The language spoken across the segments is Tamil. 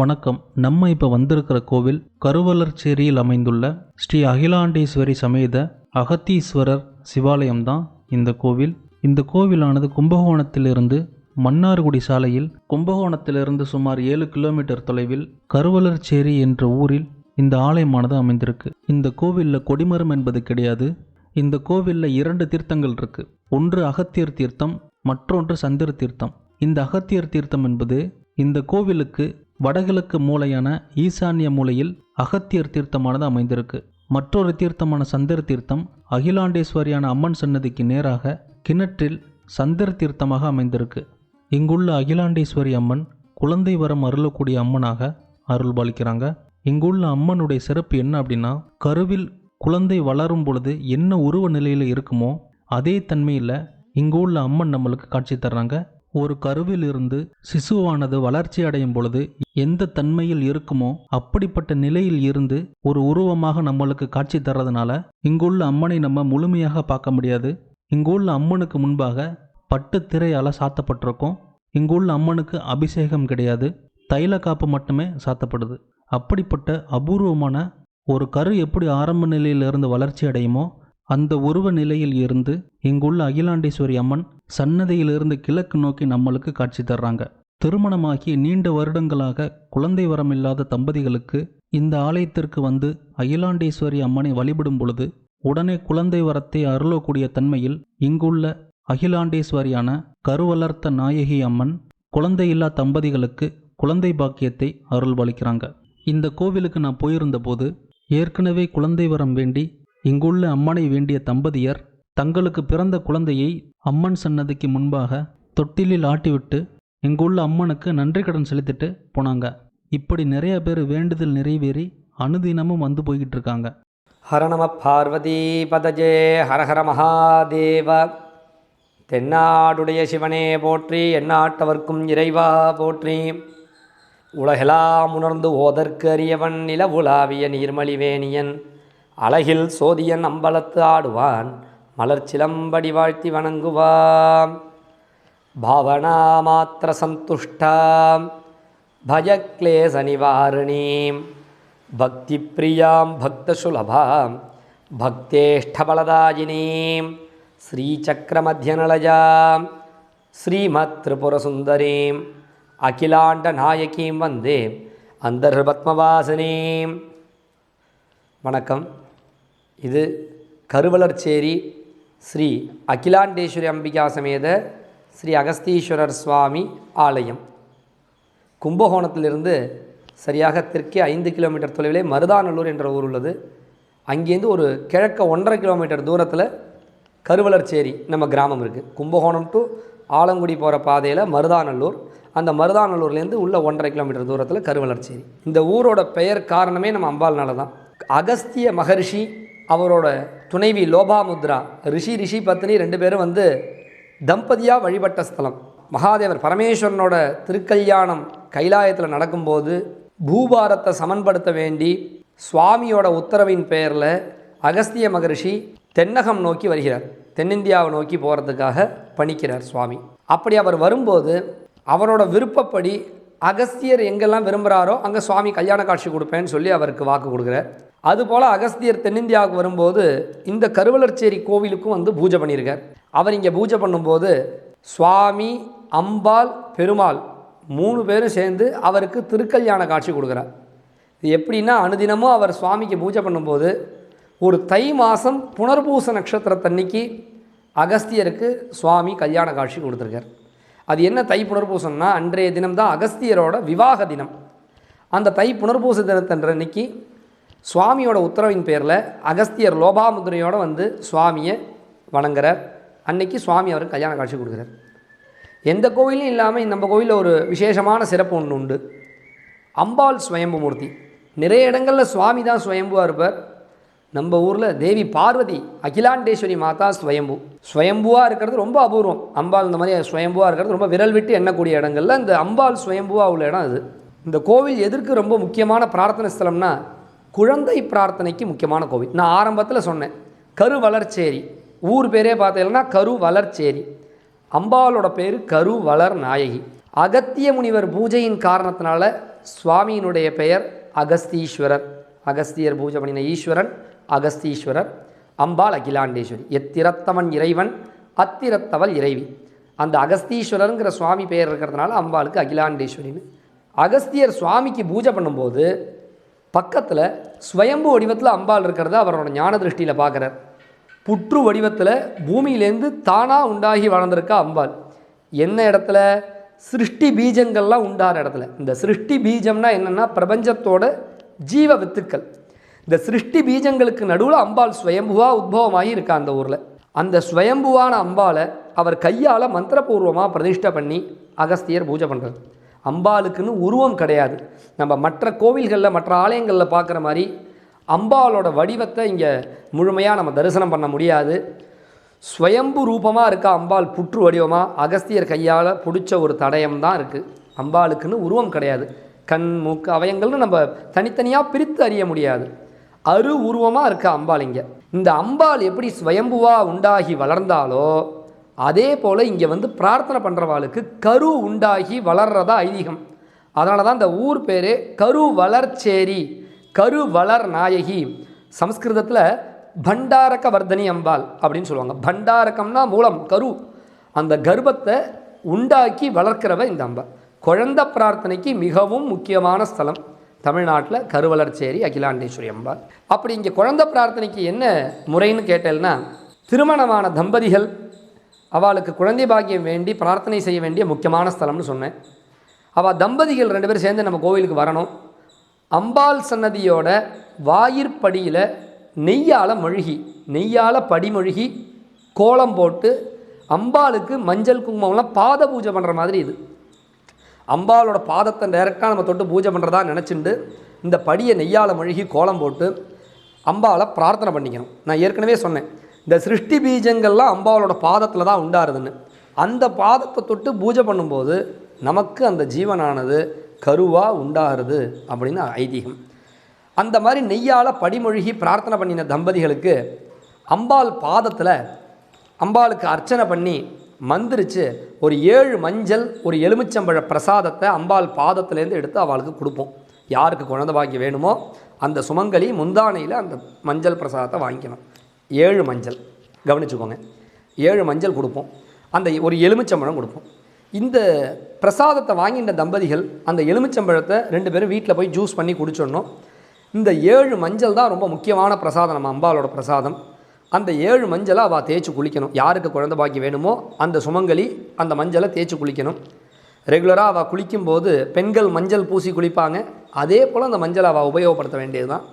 வணக்கம். நம்ம இப்போ வந்திருக்கிற கோவில் கருவலர்ச்சேரியில் அமைந்துள்ள ஸ்ரீ அகிலாண்டேஸ்வரி சமேத அகத்தீஸ்வரர் சிவாலயம் தான் இந்த கோவில். இந்த கோவிலானது கும்பகோணத்திலிருந்து மன்னார்குடி சாலையில் கும்பகோணத்திலிருந்து சுமார் ஏழு கிலோமீட்டர் தொலைவில் கருவலர்ச்சேரி என்ற ஊரில் இந்த ஆலயமானது அமைந்திருக்கு. இந்த கோவிலில் கொடிமரம் என்பது கிடையாது. இந்த கோவிலில் இரண்டு தீர்த்தங்கள் இருக்கு. ஒன்று அகத்தியர் தீர்த்தம் மற்றொன்று சந்திர தீர்த்தம். இந்த அகத்தியர் தீர்த்தம் என்பது இந்த கோவிலுக்கு வடகிழக்கு மூலையான ஈசான்ய மூலையில் அகத்தியர் தீர்த்தமானது அமைந்திருக்கு. மற்றொரு தீர்த்தமான சந்திர தீர்த்தம் அகிலாண்டேஸ்வரியான அம்மன் சன்னதிக்கு நேராக கிணற்றில் சந்திர தீர்த்தமாக அமைந்திருக்கு. இங்குள்ள அகிலாண்டேஸ்வரி அம்மன் குழந்தை வரம் அருளக்கூடிய அம்மனாக அருள் பாலிக்கிறாங்க இங்குள்ள அம்மனுடைய சிறப்பு என்ன அப்படின்னா கருவில் குழந்தை வளரும் பொழுது என்ன உருவ நிலையில் இருக்குமோ அதே தன்மையில் இங்கு உள்ள அம்மன் நம்மளுக்கு காட்சி தர்றாங்க. ஒரு கருவில் இருந்து சிசுவானது வளர்ச்சி அடையும் பொழுது எந்த தன்மையில் இருக்குமோ அப்படிப்பட்ட நிலையில் இருந்து ஒரு உருவமாக நம்மளுக்கு காட்சி தர்றதுனால இங்குள்ள அம்மனை நம்ம முழுமையாக பார்க்க முடியாது. இங்குள்ள அம்மனுக்கு முன்பாக பட்டு திரையால் சாத்தப்பட்டிருக்கும். இங்குள்ள அம்மனுக்கு அபிஷேகம் கிடையாது. தைல காப்பு மட்டுமே சாத்தப்படுது. அப்படிப்பட்ட அபூர்வமான ஒரு கரு எப்படி ஆரம்ப நிலையிலிருந்து வளர்ச்சி அடையுமோ அந்த உருவ நிலையில் இருந்து இங்குள்ள அகிலாண்டேஸ்வரி அம்மன் சன்னதியிலிருந்து கிழக்கு நோக்கி நம்மளுக்கு காட்சி தர்றாங்க. திருமணமாகி நீண்ட வருடங்களாக குழந்தை வரம் இல்லாத தம்பதிகளுக்கு இந்த ஆலயத்திற்கு வந்து அகிலாண்டேஸ்வரி அம்மனை வழிபடும் பொழுது உடனே குழந்தை வரத்தை அருளக்கூடிய தன்மையில் இங்குள்ள அகிலாண்டேஸ்வரியான கருவளர்த்த நாயகி அம்மன் குழந்தையில்லா தம்பதிகளுக்கு குழந்தை பாக்கியத்தை அருள்வளிக்கிறாங்க இந்த கோவிலுக்கு நான் போயிருந்தபோது ஏற்கனவே குழந்தை வரம் வேண்டி இங்குள்ள அம்மனை வேண்டிய தம்பதியர் தங்களுக்கு பிறந்த குழந்தையை அம்மன் சன்னதிக்கு முன்பாக தொட்டிலில் ஆட்டிவிட்டு இங்குள்ள அம்மனுக்கு நன்றி கடன் செலுத்திட்டு போனாங்க. இப்படி நிறைய பேர் வேண்டுதல் நிறைவேறி அனுதினமும் வந்து போய்கிட்டு இருக்காங்க ஹர நம பார்வதி பதஜே ஹரஹர மகாதேவ. தென்னாடுடைய சிவனே போற்றி எந்நாட்டவர்க்கும் இறைவா போற்றி. உலகெலாம் உணர்ந்து ஓதற்கு அறியவன் நில உலாவிய நீர்மலிவேணியன். அழகில் சோதியன் அம்பலத்து ஆடுவான். மலர்ச்சிலம்படி வாழ்த்தி வணங்குவாம். பாவனா மாத்திர சந்துஷ்டாம். பஜக்லேச நிவாரணீம். பக்தி பிரியாம் பக்தசுலபாம். பக்தேஷ்டபலதாயினீம். ஸ்ரீச்சக்கரமத்தியநலஜாம் ஸ்ரீமத் திரிபுரசுந்தரீம் அகிலாண்ட நாயகீம் வந்தே அந்தர்பத்மவாசினீம் வணக்கம். இது கருவலர்ச்சேரி ஸ்ரீ அகிலாண்டேஸ்வரி அம்பிகா சமேத ஸ்ரீ அகஸ்தீஸ்வரர் சுவாமி ஆலயம். கும்பகோணத்திலிருந்து சரியாக தெற்கே ஐந்து கிலோமீட்டர் தொலைவிலே மருதாநல்லூர் என்ற ஊர் உள்ளது. அங்கேருந்து ஒரு கிழக்க ஒன்றரை கிலோமீட்டர் தூரத்தில் கருவலர்ச்சேரி நம்ம கிராமம் இருக்குது கும்பகோணம் டு ஆலங்குடி போகிற பாதையில் மருதாநல்லூர். அந்த மருதாநல்லூர்லேருந்து உள்ள ஒன்றரை கிலோமீட்டர் தூரத்தில் கருவலர்ச்சேரி இந்த ஊரோட பெயர் காரணமே நம்ம அம்பாள்னால தான் அகஸ்திய மகர்ஷி அவரோட துணைவி லோபாமுத்ரா ரிஷி ரிஷி பத்னி ரெண்டு பேரும் வந்து தம்பதியாக வழிபட்ட ஸ்தலம். மகாதேவர் பரமேஸ்வரனோட திருக்கல்யாணம் கைலாயத்தில் நடக்கும்போது பூபாரத்தை சமன்படுத்த வேண்டி சுவாமியோட உத்தரவின் பெயரில் அகஸ்திய மகரிஷி தென்னகம் நோக்கி வருகிறார். தென்னிந்தியாவை நோக்கி போகிறதுக்காக பணிக்கிறார் சுவாமி. அப்படி அவர் வரும்போது அவரோட விருப்பப்படி அகஸ்தியர் எங்கெல்லாம் விரும்புகிறாரோ அங்கே சுவாமி கல்யாண காட்சி கொடுப்பேன்னு சொல்லி அவருக்கு வாக்கு கொடுக்குறார். அதுபோல் அகஸ்தியர் தென்னிந்தியாவுக்கு வரும்போது இந்த கருவலர்ச்சேரி கோவிலுக்கும் வந்து பூஜை பண்ணியிருக்கார். அவர் இங்கே பூஜை பண்ணும்போது சுவாமி அம்பாள் பெருமாள் மூணு பேரும் சேர்ந்து அவருக்கு திருக்கல்யாண காட்சி கொடுக்குறார். இது எப்படின்னா அனுதினமும் அவர் சுவாமிக்கு பூஜை பண்ணும்போது ஒரு தை மாதம் புனர்பூச நட்சத்திரத்தன்னைக்கு அகஸ்தியருக்கு சுவாமி கல்யாண காட்சி கொடுத்துருக்கார். அது என்ன தை புனர்பூசம்னா அன்றைய தினம்தான் அகஸ்தியரோட விவாக தினம். அந்த தை புனர்பூச தினத்தன்ற அன்னைக்கு சுவாமியோட உத்தரவின் பேரில் அகஸ்தியர் லோபாமுதிரையோடு வந்து சுவாமியை வணங்குறார். அன்னைக்கு சுவாமி அவருக்கு கல்யாண காட்சி கொடுக்குறார். எந்த கோவிலும் இல்லாமல் நம்ம கோவிலில் ஒரு விசேஷமான சிறப்பு ஒன்று உண்டு. அம்பாள் சுயம்பு மூர்த்தி நிறைய இடங்களில் சுவாமி தான் சுயம்புவாக இருப்பார். நம்ம ஊரில் தேவி பார்வதி அகிலாண்டேஸ்வரி மாதா ஸ்வயம்பு ஸ்வயம்புவாக இருக்கிறது ரொம்ப அபூர்வம். அம்பாள் இந்த மாதிரி ஸ்வயம்புவாக இருக்கிறது ரொம்ப விரல் விட்டு எண்ணக்கூடிய இடங்களில் இந்த அம்பாள் ஸ்வயம்புவாக உள்ள இடம் அது. இந்த கோவில் எதற்கு ரொம்ப முக்கியமான பிரார்த்தனை ஸ்தலம்னா குழந்தை பிரார்த்தனைக்கு முக்கியமான கோவில். நான் ஆரம்பத்தில் சொன்னேன் கரு வளர்ச்சேரி. ஊர் பேரே பார்த்தீங்கன்னா கரு வளர்ச்சேரி. அம்பாளோட பேர் கரு வளர் நாயகி. அகத்திய முனிவர் பூஜையின் காரணத்தினால சுவாமியினுடைய பெயர் அகஸ்தீஸ்வரர். அகஸ்தியர் பூஜை பண்ணின ஈஸ்வரன் அகஸ்தீஸ்வரர் அம்பாள் அகிலாண்டேஸ்வரி. எத்திரத்தவன் இறைவன் அத்திரத்தவள் இறைவி. அந்த அகஸ்தீஸ்வரருங்கிற சுவாமி பெயர் இருக்கிறதுனால அம்பாளுக்கு அகிலாண்டேஸ்வரின்னு. அகஸ்தியர் சுவாமிக்கு பூஜை பண்ணும்போது பக்கத்தில் ஸ்வயம்பு வடிவத்தில் அம்பாள் இருக்கிறத அவரோட ஞான திருஷ்டியில் பார்க்குறார் புற்று வடிவத்தில் பூமியிலேருந்து தானாக உண்டாகி வளர்ந்துருக்கா அம்பாள். என்ன இடத்துல? சிருஷ்டி பீஜங்கள்லாம் உண்டாகிற இடத்துல. இந்த சிருஷ்டி பீஜம்னா என்னென்னா பிரபஞ்சத்தோட ஜீவ வித்துக்கள். இந்த சிருஷ்டி பீஜங்களுக்கு நடுவில் அம்பாள் ஸ்வயம்புவாக உத்பவமாகி இருக்கா அந்த ஊரில். அந்த ஸ்வயம்புவான அம்பாளை அவர் கையால் மந்திரபூர்வமாக பிரதிஷ்டை பண்ணி அகஸ்தியர் பூஜை பண்ணுறது அம்பாளுக்குன்னு உருவம் கிடையாது. நம்ம மற்ற கோவில்களில் மற்ற ஆலயங்களில் பார்க்குற மாதிரி அம்பாளோட வடிவத்தை இங்கே முழுமையாக நம்ம தரிசனம் பண்ண முடியாது. ஸ்வயம்பு ரூபமாக இருக்க அம்பாள் புற்று வடிவமாக அகஸ்தியர் கையால் பிடிச்ச ஒரு தடயம் தான் இருக்குது அம்பாளுக்குன்னு உருவம் கிடையாது. கண் மூக்கு அவயங்கள்னு நம்ம தனித்தனியாக பிரித்து அறிய முடியாது. அரு உருவமாக இருக்க அம்பாள் இங்கே. இந்த அம்பாள் எப்படி ஸ்வயம்புவாக உண்டாகி வளர்ந்தாலோ அதே போல் இங்கே வந்து பிரார்த்தனை பண்ணுறவாளுக்கு கரு உண்டாகி வளர்றதா ஐதீகம். அதனால தான் இந்த ஊர் பேர் கரு வளர்ச்சேரி கரு வளர் நாயகி. சம்ஸ்கிருதத்தில் பண்டாரக வர்தனி அம்பாள் அப்படின்னு சொல்லுவாங்க. பண்டாரகம்னா மூலம் கரு. அந்த கர்ப்பத்தை உண்டாக்கி வளர்க்கிறவ இந்த அம்பாள் குழந்த பிரார்த்தனைக்கு மிகவும் முக்கியமான ஸ்தலம். தமிழ்நாட்டில் கருவளர்ச்சேரி அகிலாண்டேஸ்வரி அம்பாள். அப்படி இங்கே குழந்த பிரார்த்தனைக்கு என்ன முறைன்னு கேட்டேன்னா திருமணமான தம்பதிகள் அவளுக்கு குழந்தை பாக்கியம் வேண்டி பிரார்த்தனை செய்ய வேண்டிய முக்கியமான ஸ்தலம்னு சொன்னேன். அவள் தம்பதிகள் ரெண்டு பேரும் சேர்ந்து நம்ம கோவிலுக்கு வரணும். அம்பாள் சன்னதியோட வாயிற்படியில் நெய்யால் மழுகி நெய்யால் படிமொழுகி கோலம் போட்டு அம்பாளுக்கு மஞ்சள் குங்குமம்லாம் பாத பூஜை பண்ணுற மாதிரி இது. அம்பாளோட பாதத்தை டைரெக்டாக நம்ம தொட்டு பூஜை பண்ணுறதா நினச்சிண்டு இந்த படியை நெய்யால் மழுகி கோலம் போட்டு அம்பாளை பிரார்த்தனை பண்ணிக்கணும். நான் ஏற்கனவே சொன்னேன். இந்த சிருஷ்டி பீஜங்கள்லாம் அம்பாளோட பாதத்தில் தான் உண்டாருதுன்னு. அந்த பாதத்தை தொட்டு பூஜை பண்ணும்போது நமக்கு அந்த ஜீவனானது கருவாக உண்டாகிறது அப்படின்னு ஐதீகம். அந்த மாதிரி நெய்யால் படிமொழிகி பிரார்த்தனை பண்ணின தம்பதிகளுக்கு அம்பாள் பாதத்தில் அம்பாளுக்கு அர்ச்சனை பண்ணி மந்திரிச்சு ஒரு ஏழு மஞ்சள் ஒரு எலுமிச்சம்பழ பிரசாதத்தை அம்பாள் பாதத்துலேருந்து எடுத்து அவளுக்கு கொடுப்போம். யாருக்கு குழந்தை பாக்கி வேணுமோ அந்த சுமங்கலி முந்தானையில் அந்த மஞ்சள் பிரசாதத்தை வாங்கிக்கணும். ஏழு மஞ்சள். கவனிச்சுக்கோங்க. ஏழு மஞ்சள் கொடுப்போம். அந்த ஒரு எலுமிச்சம்பழம் கொடுப்போம். இந்த பிரசாதத்தை வாங்கின்ற தம்பதிகள் அந்த எலுமிச்சம்பழத்தை ரெண்டு பேரும் வீட்டில் போய் ஜூஸ் பண்ணி குடிச்சிடணும். இந்த ஏழு மஞ்சள் தான் ரொம்ப முக்கியமான பிரசாதம் நம்ம அம்பாலோட பிரசாதம். அந்த ஏழு மஞ்சளை அவள் தேய்ச்சி குளிக்கணும். யாருக்கு குழந்தை பாக்கி வேணுமோ அந்த சுமங்கலி அந்த மஞ்சளை தேய்ச்சி குளிக்கணும். ரெகுலராக அவள் குளிக்கும்போது பெண்கள் மஞ்சள் பூசி குளிப்பாங்க. அதே போல் அந்த மஞ்சளை அவள் உபயோகப்படுத்த வேண்டியது தான்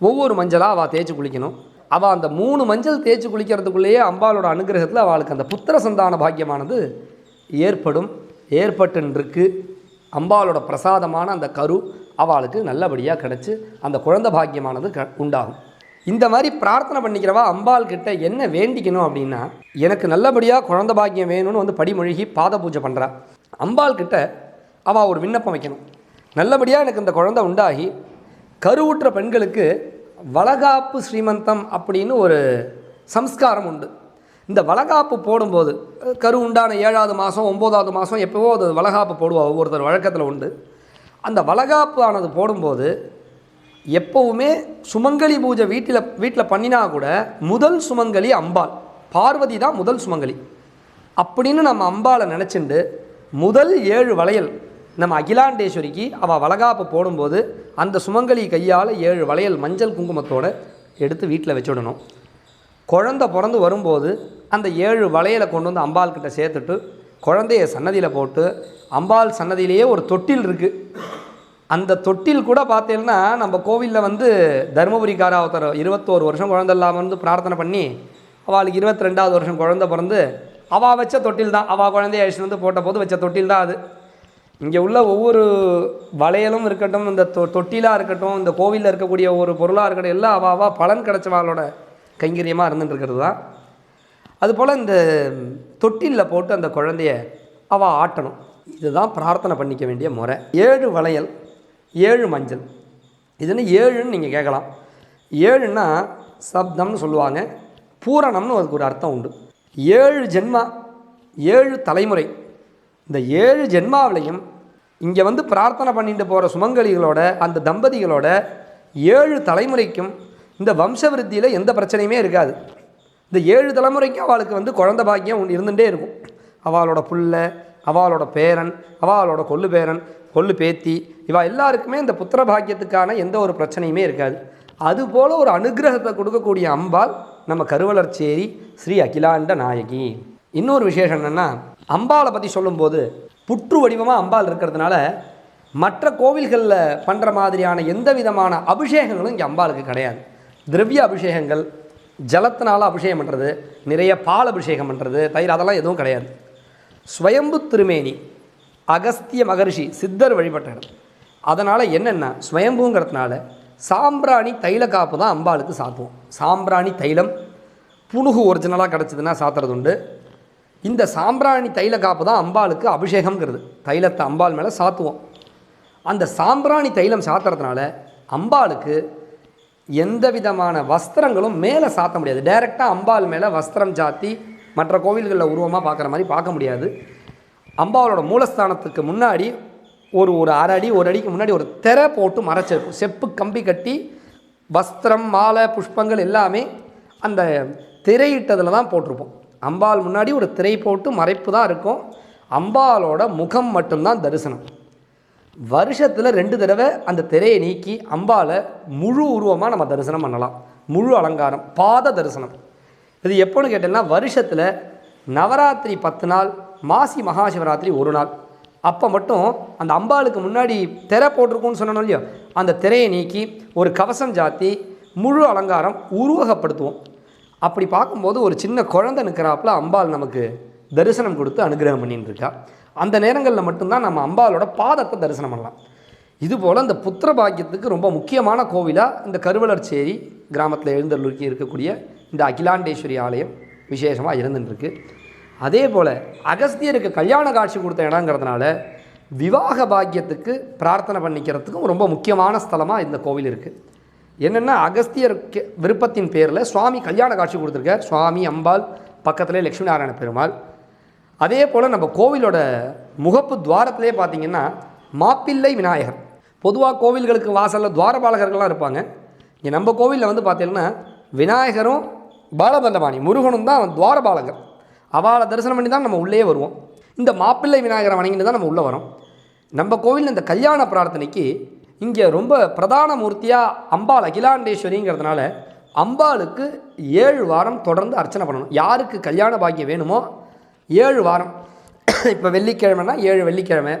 ஒவ்வொரு மஞ்சளாக அவள் தேய்ச்சி குளிக்கணும். அவள் அந்த மூணு மஞ்சள் தேய்ச்சி குளிக்கிறதுக்குள்ளேயே அம்பாளோட அனுகிரகத்தில் அவளுக்கு அந்த புத்திர சந்தான பாக்கியமானது ஏற்படும் ஏற்பட்டுருக்கு அம்பாளோட பிரசாதமான அந்த கரு அவளுக்கு நல்லபடியாக கிடச்சி அந்த குழந்த பாக்கியமானது க உண்டாகும். இந்த மாதிரி பிரார்த்தனை பண்ணிக்கிறவா அம்பாள் கிட்ட என்ன வேண்டிக்கணும் அப்படின்னா எனக்கு நல்லபடியாக குழந்தை பாக்கியம் வேணும்னு வந்து படிமொழிகி பாத பூஜை பண்ணுறா அம்பாள் கிட்ட அவள் ஒரு விண்ணப்பம் வைக்கணும். நல்லபடியாக எனக்கு இந்த குழந்தை உண்டாகி கருவுற்ற பெண்களுக்கு வளகாப்பு ஸ்ரீமந்தம் அப்படின்னு ஒரு சம்ஸ்காரம் உண்டு. இந்த வளகாப்பு போடும்போது கரு உண்டான ஏழாவது மாதம் ஒம்போதாவது மாதம் எப்போவோ அது வளகாப்பு போடுவா ஒவ்வொருத்தர் வழக்கத்தில் உண்டு. அந்த வளகாப்பு ஆனது போடும்போது எப்போவுமே சுமங்கலி பூஜை வீட்டில் வீட்டில் பண்ணினா கூட முதல் சுமங்கலி அம்பாள். பார்வதி தான் முதல் சுமங்கலி. அப்படின்னு நம்ம அம்பாளை நினச்சிண்டு முதல் ஏழு வளையல் நம்ம அகிலாண்டேஸ்வரிக்கு அவள் வளகாப்பு போடும்போது அந்த சுமங்கலி கையால் ஏழு வளையல் மஞ்சள் குங்குமத்தோடு எடுத்து வீட்டில் வச்சுடணும். குழந்த பிறந்து வரும்போது அந்த ஏழு வளையலை கொண்டு வந்து அம்பாள் கிட்ட சேர்த்துட்டு குழந்தைய சன்னதியில் போட்டு அம்பாள் சன்னதியிலேயே ஒரு தொட்டில் இருக்குது அந்த தொட்டில் கூட பார்த்தீங்கன்னா நம்ம கோவிலில் வந்து தருமபுரிக்கார ஒருத்தர் இருபத்தோரு வருஷம் குழந்த இல்லாமல் வந்து பிரார்த்தனை பண்ணி அவளுக்கு இருபத்தி ரெண்டாவது வருஷம் குழந்த பிறந்து அவள் வச்ச தொட்டில் தான். அவள் குழந்தைய அழிச்சுட்டு வந்து போட்ட போது வச்ச தொட்டில் தான் அது. இங்கே உள்ள ஒவ்வொரு வளையலும் இருக்கட்டும் இந்த தொ தொட்டிலாக இருக்கட்டும் இந்த கோவிலில் இருக்கக்கூடிய ஒரு பொருளாக இருக்கட்டும் எல்லாம் அவாவா அவள் பலன் கிடச்சவாளோட கைங்கரியமாக இருந்துட்டு தான். அதுபோல் இந்த தொட்டிலில் போட்டு அந்த குழந்தைய அவள் ஆட்டணும். இதுதான் பிரார்த்தனை பண்ணிக்க வேண்டிய முறை. ஏழு வளையல் ஏழு மஞ்சள். இதுன்னு ஏழுன்னு நீங்கள் கேட்கலாம். ஏழுன்னா சப்தம்னு சொல்லுவாங்க பூரணம்னு அதுக்கு ஒரு அர்த்தம் உண்டு. ஏழு ஜென்மா ஏழு தலைமுறை. இந்த ஏழு ஜென்மாவிலையும் இங்கே வந்து பிரார்த்தனை பண்ணிட்டு போகிற சுமங்கலிகளோட அந்த தம்பதிகளோட ஏழு தலைமுறைக்கும் இந்த வம்சவிருத்தியில் எந்த பிரச்சனையுமே இருக்காது. இந்த ஏழு தலைமுறைக்கும் அவளுக்கு வந்து குழந்த பாக்கியம் ஒன்று இருந்துகிட்டே இருக்கும். அவளோட புள்ள அவளோட பேரன் அவளோட கொள்ளு பேரன் கொள்ளு பேத்தி இவா எல்லாருக்குமே இந்த புத்திர பாக்கியத்துக்கான எந்த ஒரு பிரச்சனையுமே இருக்காது. அதுபோல் ஒரு அனுகிரகத்தை கொடுக்கக்கூடிய அம்பாள் நம்ம கருவலர்ச்சேரி ஸ்ரீ அகிலாண்ட நாயகி. இன்னொரு விசேஷம் என்னென்னா அம்பாளை பற்றி சொல்லும்போது புற்று வடிவமாக அம்பாள் இருக்கிறதுனால மற்ற கோவில்களில் பண்ணுற மாதிரியான எந்த விதமான அபிஷேகங்களும் இங்கே அம்பாளுக்கு கிடையாது. திரவிய அபிஷேகங்கள் ஜலத்தினால் அபிஷேகம் பண்ணுறது நிறைய பால் அபிஷேகம் பண்ணுறது தயிர் அதெல்லாம் எதுவும் கிடையாது. ஸ்வயம்பு திருமேனி அகஸ்திய மகரிஷி சித்தர் வழிபட்ட இடம் அதனால் என்னென்னா ஸ்வயம்புங்கிறதுனால சாம்பிராணி தைல காப்பு தான் அம்பாளுக்கு சாத்துவோம். சாம்பிராணி தைலம் புணுகு ஒரிஜினலாக கிடச்சிதுன்னா சாத்துறது உண்டு இந்த சாம்பிராணி தைல காப்பு தான் அம்பாளுக்கு அபிஷேகம்ங்கிறது. தைலத்தை அம்பாள் மேலே சாத்துவோம். அந்த சாம்பிராணி தைலம் சாத்துறதுனால அம்பாளுக்கு எந்த விதமான வஸ்திரங்களும் மேலே சாத்த முடியாது. டைரெக்டாக அம்பாள் மேலே வஸ்திரம் சாத்தி மற்ற கோவில்களில் உருவமாக பார்க்குற மாதிரி பார்க்க முடியாது. அம்பாவோட மூலஸ்தானத்துக்கு முன்னாடி ஒரு ஒரு அரை அடி ஒரு அடிக்கு முன்னாடி ஒரு திரை போட்டு மறைச்சிருக்கும். செப்பு கம்பி கட்டி வஸ்திரம் மாலை புஷ்பங்கள் எல்லாமே அந்த திரையிட்டதில் தான் போட்டிருப்போம். அம்பாள் முன்னாடி ஒரு திரை போட்டு மறைப்பு தான் இருக்கும். அம்பாலோட முகம் மட்டும்தான் தரிசனம். வருஷத்தில் ரெண்டு தடவை அந்த திரையை நீக்கி அம்பாலை முழு உருவமாக நம்ம தரிசனம் பண்ணலாம். முழு அலங்காரம் பாத தரிசனம். இது எப்போன்னு கேட்டோம்னா வருஷத்தில் நவராத்திரி பத்து நாள் மாசி மகாசிவராத்திரி ஒரு நாள். அப்போ மட்டும் அந்த அம்பாளுக்கு முன்னாடி திரை போட்டிருக்கும்னு சொன்னோம் இல்லையோ அந்த திரையை நீக்கி ஒரு கவசம் சாத்தி முழு அலங்காரம் உருவகப்படுத்துவோம். அப்படி பார்க்கும்போது ஒரு சின்ன குழந்தை நிற்கிறாப்புல அம்பாள் நமக்கு தரிசனம் கொடுத்து அனுகிரகம் பண்ணிட்டு இருக்கா அந்த நேரங்களில் மட்டும்தான் நம்ம அம்பாளோட பாதத்தை தரிசனம் பண்ணலாம். இதுபோல் இந்த புத்திர பாக்கியத்துக்கு ரொம்ப முக்கியமான கோவிலாக இந்த கருவலர்ச்சேரி கிராமத்தில் எழுந்தருளுக்கி இருக்கக்கூடிய இந்த அகிலாண்டேஸ்வரி ஆலயம் விசேஷமாக இருந்துருக்கு அதே போல் அகஸ்தியருக்கு கல்யாண காட்சி கொடுத்த இடங்கிறதுனால விவாக பாக்கியத்துக்கு பிரார்த்தனை பண்ணிக்கிறதுக்கும் ரொம்ப முக்கியமான ஸ்தலமாக இந்த கோவில் இருக்குது என்னென்னா அகஸ்தியர் விருப்பத்தின் பேரில் சுவாமி கல்யாண காட்சி கொடுத்துருக்கார். சுவாமி அம்பாள் பக்கத்துலேயே லக்ஷ்மி நாராயண பெருமாள். அதே போல் நம்ம கோவிலோட முகப்பு துவாரத்திலே பார்த்தீங்கன்னா மாப்பிள்ளை விநாயகர். பொதுவாக கோவில்களுக்கு வாசலில் துவாரபாலகர்கள்லாம் இருப்பாங்க. இங்கே நம்ம கோவிலில் வந்து பார்த்தீங்கன்னா விநாயகரும் பாலதண்டபாணி முருகனும் தான் துவாரபாலகர். அவளை தரிசனம் பண்ணி தான் நம்ம உள்ளே வருவோம். இந்த மாப்பிள்ளை விநாயகரை வணங்கிட்டு தான் நம்ம உள்ளே வரோம். நம்ம கோவிலில் இந்த கல்யாண பிரார்த்தனைக்கு இங்கே ரொம்ப பிரதான மூர்த்தியாக அம்பாள் அகிலாண்டேஸ்வரிங்கிறதுனால அம்பாளுக்கு ஏழு வாரம் தொடர்ந்து அர்ச்சனை பண்ணணும். யாருக்கு கல்யாண பாக்கியம் வேணுமோ ஏழு வாரம். இப்போ வெள்ளிக்கிழமைனா ஏழு வெள்ளிக்கிழமை.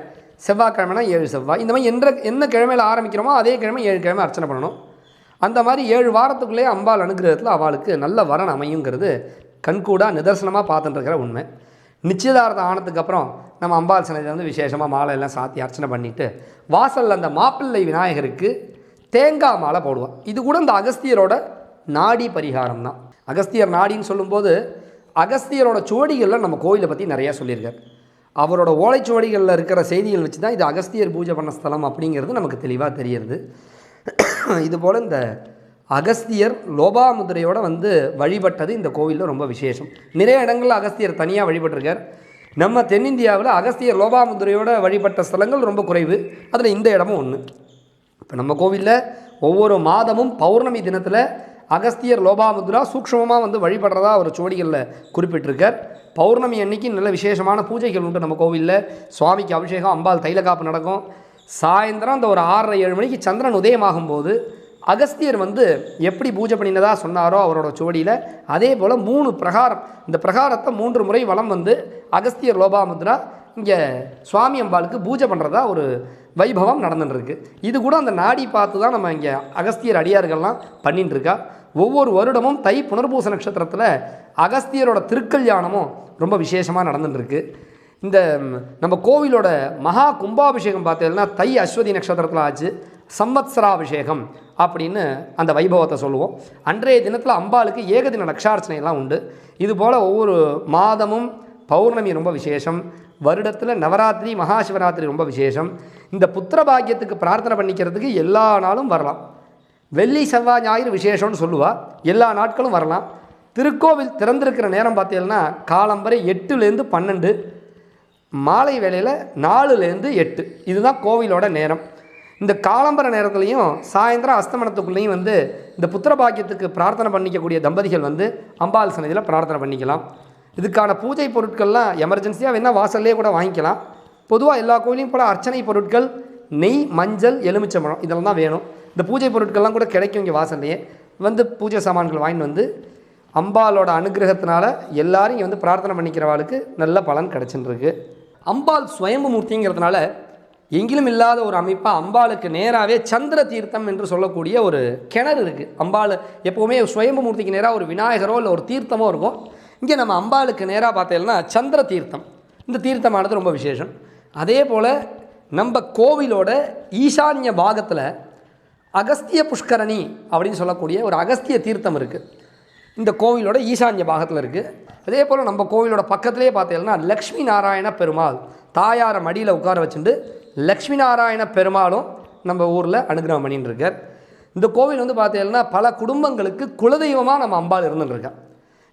செவ்வாய்க்கிழமைனா ஏழு செவ்வாய். இந்த மாதிரி என்ற என்ன கிழமையில் ஆரம்பிக்கிறோமோ அதே கிழமை ஏழு கிழமை அர்ச்சனை பண்ணணும். அந்த மாதிரி ஏழு வாரத்துக்குள்ளேயே அம்பாள் அனுகிரகத்தில் அவளுக்கு நல்ல வரன் அமையுங்கிறது கண்கூடாக நிதர்சனமாக பார்த்துட்டு இருக்கிற உண்மை. நிச்சயதார்த்தம் ஆனதுக்கப்புறம் நம்ம அம்பாள் சன்னதியில் வந்து விசேஷமாக மாலை எல்லாம் சாத்தி அர்ச்சனை பண்ணிவிட்டு வாசலில் அந்த மாப்பிள்ளை விநாயகருக்கு தேங்காய் மாலை போடுவோம். இது கூட இந்த அகஸ்தியரோட நாடி பரிகாரம் தான். அகஸ்தியர் நாடின்னு சொல்லும்போது அகஸ்தியரோட சுவடிகளில் நம்ம கோயிலை பற்றி நிறையா சொல்லியிருக்கார். அவரோட ஓலைச்சுவடிகளில் இருக்கிற செய்திகள் வச்சு தான் இது அகஸ்தியர் பூஜை பண்ண ஸ்தலம் அப்படிங்கிறது நமக்கு தெளிவாக தெரியுது இதுபோல் இந்த அகஸ்தியர் லோபாமுதிரையோட வந்து வழிபட்டது இந்த கோவிலில் ரொம்ப விசேஷம். நிறைய இடங்களில் அகஸ்தியர் தனியாக வழிபட்டிருக்கார். நம்ம தென்னிந்தியாவில் அகஸ்தியர் லோபாமுதிரையோட வழிபட்ட ஸ்தலங்கள் ரொம்ப குறைவு. அதில் இந்த இடமும் ஒன்று இப்போ நம்ம கோவிலில் ஒவ்வொரு மாதமும் பௌர்ணமி தினத்தில் அகஸ்தியர் லோபாமுத்ரா சூக்ஷமமாக வந்து வழிபடுறதா ஒரு சுவடிகளில் குறிப்பிட்டிருக்கார். பௌர்ணமி அன்னைக்கு நல்ல விசேஷமான பூஜைகள் உண்டு நம்ம கோவிலில். சுவாமிக்கு அபிஷேகம் அம்பாள் தைலக்காப்பு நடக்கும். சாயந்தரம் அந்த ஒரு ஆறரை ஏழு மணிக்கு சந்திரன் உதயமாகும் போது அகஸ்தியர் வந்து எப்படி பூஜை பண்ணினதா சொன்னாரோ அவரோட சுவடியில் அதே போல் மூணு பிரகாரம். இந்த பிரகாரத்தை மூன்று முறை வலம் வந்து அகஸ்தியர் லோபாமுத்ரா இங்கே சுவாமி அம்பாளுக்கு பூஜை பண்ணுறதா ஒரு வைபவம் நடந்துட்டுருக்கு இது கூட அந்த நாடி பார்த்து தான் நம்ம இங்கே அகஸ்தியர் அடியார்கள்லாம் பண்ணிட்டுருக்கா ஒவ்வொரு வருடமும் தை புனர்பூச நட்சத்திரத்தில் அகஸ்தியரோட திருக்கல்யாணமும் ரொம்ப விசேஷமாக நடந்துட்டுருக்கு இந்த நம்ம கோவிலோட மகா கும்பாபிஷேகம் பார்த்தீங்கன்னா தை அஸ்வதி நட்சத்திரத்தில் ஆச்சு. சம்வத்சராபிஷேகம் அப்படின்னு அந்த வைபவத்தை சொல்லுவோம். அன்றைய தினத்தில் அம்பாளுக்கு ஏகதின லக்ஷார்ச்சனைலாம் உண்டு. இதுபோல் ஒவ்வொரு மாதமும் பௌர்ணமி ரொம்ப விசேஷம். வருடத்தில் நவராத்திரி மகாசிவராத்திரி ரொம்ப விசேஷம். இந்த புத்திர பாக்கியத்துக்கு பிரார்த்தனை பண்ணிக்கிறதுக்கு எல்லா நாளும் வரலாம். வெள்ளி செவ்வாய் ஞாயிறு விசேஷம்னு சொல்லுவா. எல்லா நாட்களும் வரலாம். திருக்கோவில் திறந்திருக்கிற நேரம் பார்த்தீங்கன்னா காலம்பரை எட்டுலேருந்து பன்னெண்டு. மாலை வேளையில் நாலுலேருந்து எட்டு. இதுதான் கோவிலோட நேரம். இந்த காலம்பர நேரத்துலையும் சாயந்தரம் அஸ்தமனத்துக்குள்ளேயும் வந்து இந்த புத்திர பாக்கியத்துக்கு பிரார்த்தனை பண்ணிக்கக்கூடிய தம்பதிகள் வந்து அம்பாள் சன்னதியில் பிரார்த்தனை பண்ணிக்கலாம். இதுக்கான பூஜை பொருட்கள்லாம் எமர்ஜென்சியாக வேணால் வாசல்லே கூட வாங்கிக்கலாம். பொதுவாக எல்லா கோயிலையும் போல அர்ச்சனை பொருட்கள் நெய் மஞ்சள் எலுமிச்சம்பழம் இதெல்லாம் தான் வேணும். இந்த பூஜை பொருட்கள்லாம் கூட கிடைக்கும் இங்கே வாசல்லையே. வந்து பூஜை சாமான்கள் வாங்கிட்டு வந்து அம்பாலோட அனுகிரகத்தினால எல்லாரும் இங்கே வந்து பிரார்த்தனை பண்ணிக்கிறவாளுக்கு நல்ல பலன் கிடச்சின்னு இருக்கு. அம்பாள் சுயம்பு மூர்த்திங்கிறதுனால எங்கிலும் இல்லாத ஒரு அமைப்பாக அம்பாளுக்கு நேராகவே சந்திர தீர்த்தம் என்று சொல்லக்கூடிய ஒரு கிணறு இருக்குது அம்பாள் எப்போவுமே சுயம்பு மூர்த்திக்கு நேராக ஒரு விநாயகரோ இல்லை ஒரு தீர்த்தமோ இருக்கும். இங்கே நம்ம அம்பாளுக்கு நேராக பார்த்தீங்கன்னா சந்திர தீர்த்தம். இந்த தீர்த்தமானது ரொம்ப விசேஷம். அதே போல் நம்ம கோவிலோட ஈசான்ய பாகத்தில் அகஸ்திய புஷ்கரணி அப்படின்னு சொல்லக்கூடிய ஒரு அகஸ்திய தீர்த்தம் இருக்குது இந்த கோவிலோட ஈசான்ய பாகத்தில் இருக்குது அதே போல் நம்ம கோவிலோட பக்கத்திலே பார்த்தீங்கன்னா லக்ஷ்மி நாராயண பெருமாள் தாயாரை மடியில் உட்கார வச்சுட்டு லக்ஷ்மி நாராயண பெருமாளும் நம்ம ஊரில் அனுகிரகம் பண்ணிட்டு இருக்கார் இந்த கோவில் வந்து பார்த்தீங்கன்னா பல குடும்பங்களுக்கு குலதெய்வமாக நம்ம அம்பாள் இருந்துருக்கோம்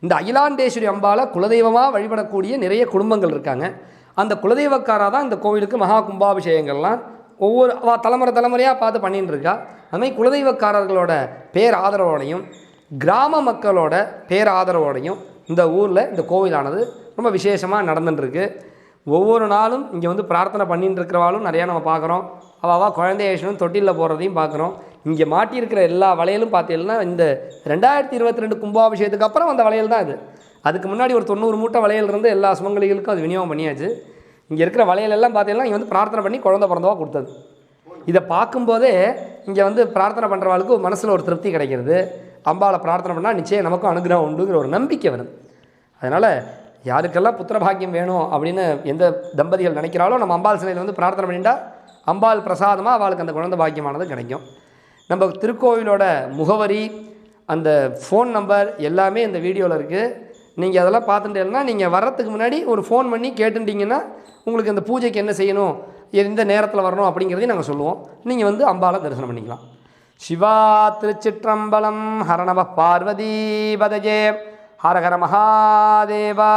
இந்த அகிலாண்டேஸ்வரி அம்பாலை குலதெய்வமாக வழிபடக்கூடிய நிறைய குடும்பங்கள் இருக்காங்க. அந்த குலதெய்வக்காராக தான் இந்த கோவிலுக்கு மகா கும்பாபிஷேகங்கள்லாம் ஒவ்வொரு தலைமுறை தலைமுறையாக பார்த்து பண்ணிட்டு இருக்கா அது மாதிரி குலதெய்வக்காரர்களோட பேர் ஆதரவோடையும் கிராம மக்களோட பேர் ஆதரவோடையும் இந்த ஊரில் இந்த கோவிலானது ரொம்ப விசேஷமாக நடந்துட்டுருக்கு ஒவ்வொரு நாளும் இங்கே வந்து பிரார்த்தனை பண்ணிட்டு இருக்கிறவாலும் நிறையா நம்ம பார்க்குறோம். அவாவா குழந்தை ஏசனும் தொட்டிலில் போகிறதையும் பார்க்குறோம். இங்கே மாட்டியிருக்கிற எல்லா வளையலும் பார்த்தீங்கன்னா இந்த ரெண்டாயிரத்தி இருபத்தி ரெண்டு கும்பாபிஷேகத்துக்கு அப்புறம் அந்த வளையல் தான் இது. அதுக்கு முன்னாடி ஒரு தொண்ணூறு மூட்டை வளையல் இருந்து எல்லா சுமங்கலிகளுக்கும் அது விநியோகம் பண்ணியாச்சு. இங்கே இருக்கிற வளையல் எல்லாம் பார்த்தீங்கன்னா இங்கே வந்து பிரார்த்தனை பண்ணி குழந்தை பிறந்தவா கொடுத்தது. இதை பார்க்கும்போதே இங்கே வந்து பிரார்த்தனை பண்ணுறவாளுக்கு மனசில் ஒரு திருப்தி கிடைக்கிறது. அம்பாவில் பிரார்த்தனை பண்ணால் நிச்சயம் நமக்கும் அனுகிரகம் உண்டுங்கிற ஒரு நம்பிக்கை வருது. அதனால் யாருக்கெல்லாம் புத்திரபாக்கியம் வேணும் அப்படின்னு எந்த தம்பதிகள் நினைக்கிறாலோ நம்ம அம்பாள் சிலையில் வந்து பிரார்த்தனை பண்ணிட்டா அம்பாள் பிரசாதமாக அவளுக்கு அந்த குழந்தை பாக்கியமானது கிடைக்கும். நம்ம திருக்கோவிலோட முகவரி அந்த ஃபோன் நம்பர் எல்லாமே இந்த வீடியோவில் இருக்குது நீங்கள் அதெல்லாம் பார்த்துட்டேன்னா நீங்கள் வர்றதுக்கு முன்னாடி ஒரு ஃபோன் பண்ணி கேட்டுட்டீங்கன்னா உங்களுக்கு இந்த பூஜைக்கு என்ன செய்யணும் எந்த நேரத்தில் வரணும் அப்படிங்கிறதையும் நாங்கள் சொல்லுவோம். நீங்கள் வந்து அம்பாலை தரிசனம் பண்ணிக்கலாம். சிவா திருச்சிற்றம்பலம் ஹரணவ பார்வதி பதஜே ஹரஹர மகாதேவா.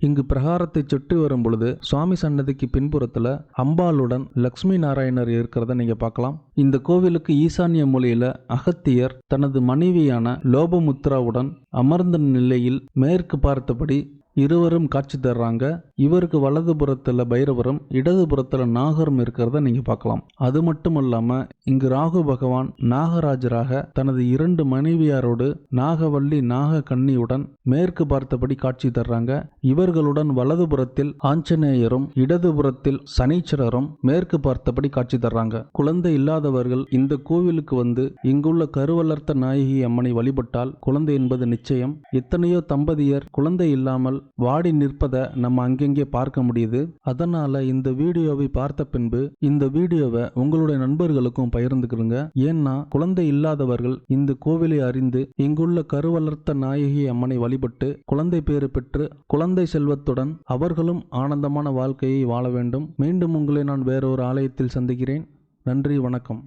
இங்கு பிரகாரத்தை சுற்றி வரும் பொழுது சுவாமி சன்னதிக்கு பின்புறத்துல அம்பாளுடன் லக்ஷ்மி நாராயணர் இருக்கிறத நீங்க பார்க்கலாம். இந்த கோவிலுக்கு ஈசான்ய மொழியில் அகத்தியர் தனது மனைவியான லோபமுத்ராவுடன் அமர்ந்த நிலையில் மேற்கு பார்த்தபடி இருவரும் காட்சி தர்றாங்க. இவருக்கு வலதுபுறத்துல பைரவரும் இடதுபுறத்துல நாகரும் இருக்கிறத நீங்க பார்க்கலாம். அது மட்டும் இல்லாம இங்கு ராகு பகவான் நாகராஜராக தனது இரண்டு மனைவியாரோடு நாகவல்லி நாக கன்னியுடன் மேற்கு பார்த்தபடி காட்சி தர்றாங்க. இவர்களுடன் வலதுபுறத்தில் ஆஞ்சநேயரும் இடதுபுறத்தில் சனீச்சரரும் மேற்கு பார்த்தபடி காட்சி தர்றாங்க. குழந்தை இல்லாதவர்கள் இந்த கோவிலுக்கு வந்து இங்குள்ள கருவளர்த்த நாயகி அம்மனை வழிபட்டால் குழந்தை என்பது நிச்சயம். எத்தனையோ தம்பதியர் குழந்தை இல்லாமல் வாடி நிற்பதை நம்ம அங்கே இங்கே பார்க்க முடியுது? அதனால இந்த வீடியோவை பார்த்த பின்பு இந்த வீடியோவை உங்களுடைய நண்பர்களுக்கும் பகிர்ந்துக்கிறங்க ஏன்னா குழந்தை இல்லாதவர்கள் இந்த கோவிலை அறிந்து இங்குள்ள கருவளர்த்த நாயகி அம்மனை வழிபட்டு குழந்தை பேறு பெற்று குழந்தை செல்வத்துடன் அவர்களும் ஆனந்தமான வாழ்க்கையை வாழ வேண்டும். மீண்டும் உங்களை நான் வேறொரு ஆலயத்தில் சந்திக்கிறேன். நன்றி வணக்கம்.